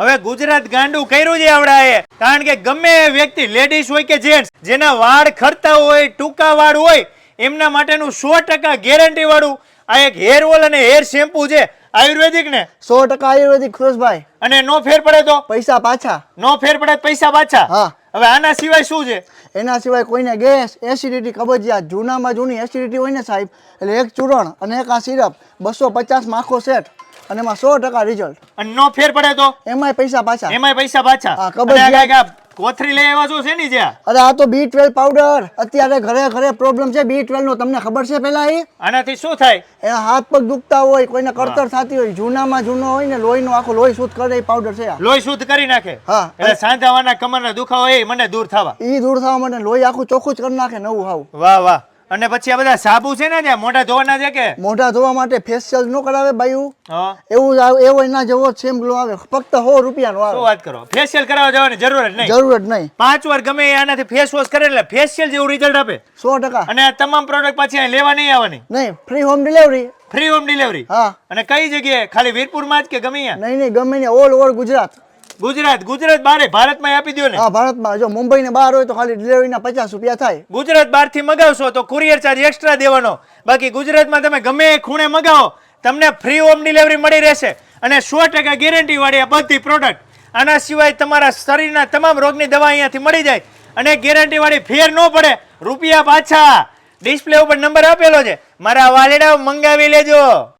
હવે ગુજરાત ગાંડું કર્યું છે આવડાએ. કારણ કે ગમે એ વ્યક્તિ લેડીઝ હોય કે જેન્ટ્સ જેના વાળ ખરતા હોય ટૂંકા વાળ હોય એમના માટેનું સો ટકા ગેરંટી વાળું આ એક હેર ઓલ અને હેર શેમ્પુ છે. આયુર્વેદિક ને? સો ટકા આયુર્વેદિક ખુરશભાઈ. અને નો ફેર પડે તો? પૈસા પાછા. નો ફેર પડે તો પૈસા પાછા? હા. હવે આના સિવાય શું છે? એના સિવાય કોઈને ગેસ એસિડિટી કબજિયાત જૂનામાં જૂની એસિડિટી હોય ને સાહેબ? એટલે એક ચૂરણ અને એક આ સિરપ બસો પચાસ માખો સેટ. અને એમાં સો ટકા રિઝલ્ટ અને નો ફેર પડે તો? એમાંય પૈસા પાછા. એમાંય પૈસા પાછા. હા, ખબર કોથરી લઈ આવ્યા છો છે ની જ્યાં અરે આ તો બી ટ્વેલ્વ પાવડર અત્યારે ઘરે ઘરે પ્રોબ્લેમ છે બી ટ્વેલ્વ નો. તમને ખબર છે પેલા એ? આનાથી શું થાય? એના હાથ પગ દુખતા હોય કોઈને કળતર થતી હોય જૂનામાં જૂનો હોય ને લોહીનો આખો લોહી શુદ્ધ કરે એ પાવડર છે આ. લોહી શુદ્ધ કરી નાખે? હા. એટલે સાંધાવાના કમરના દુખાવો એ મને દૂર થવા. ઈ દૂર થવા માટે લોહી આખું ચોખ્ખું જ કરી નાખે નવું હાવ. વાહ વાહ. અને પછી આ બધા સાબુ છે ને ત્યાં મોઢા ધોવાના છે કે? મોઢા ધોવા માટે ફેશિયલ નો કરાવે બાયું? એવું એવો એના જેવો સેમ ગ્લો આવે. ફક્ત સો રૂપિયા નો આવે વાત કરો? ફેશિયલ કરાવવા જવાની જરૂર જ નહીં. જરૂર જ નહીં. પાંચ વાર ગમે આનાથી ફેસ વોશ કરે એટલે ફેશિયલ જેવું રિઝલ્ટ આપે. સો ટકા. અને આ તમામ પ્રોડક્ટ પાછી અહીં લેવા નહીં આવવાની. નહીં free home delivery free home delivery હા. અને કઈ જગ્યાએ? ખાલી વીરપુરમાં જ કે ગમે નહીં નહીં ગમે ઓલ ઓવર ગુજરાત. ગુજરાત ગુજરાત બારે ભારતમાં આપી દો ને. હા ભારતમાં જો મુંબઈ ને બહાર હોય તો ખાલી ડિલિવરીના પચાસ રૂપિયા થાય. ગુજરાત બહારથી મગાવશો તો કુરિયર ચાર્જ એક્સ્ટ્રા દેવાનો. બાકી ગુજરાતમાં તમે ગમે એ ખૂણે મગાવો તમને ફ્રી હોમ ડિલિવરી મળી રહેશે. અને સો ટકા ગેરંટી વાળી આ બધી પ્રોડક્ટ આના સિવાય તમારા શરીરના તમામ રોગની દવા અહીંયાથી મળી જાય. અને ગેરંટી વાળી ફેર ન પડે. રૂપિયા પાછા. ડિસ્પ્લે ઉપર નંબર આપેલો છે. મારા વાલેડા મંગાવી લેજો.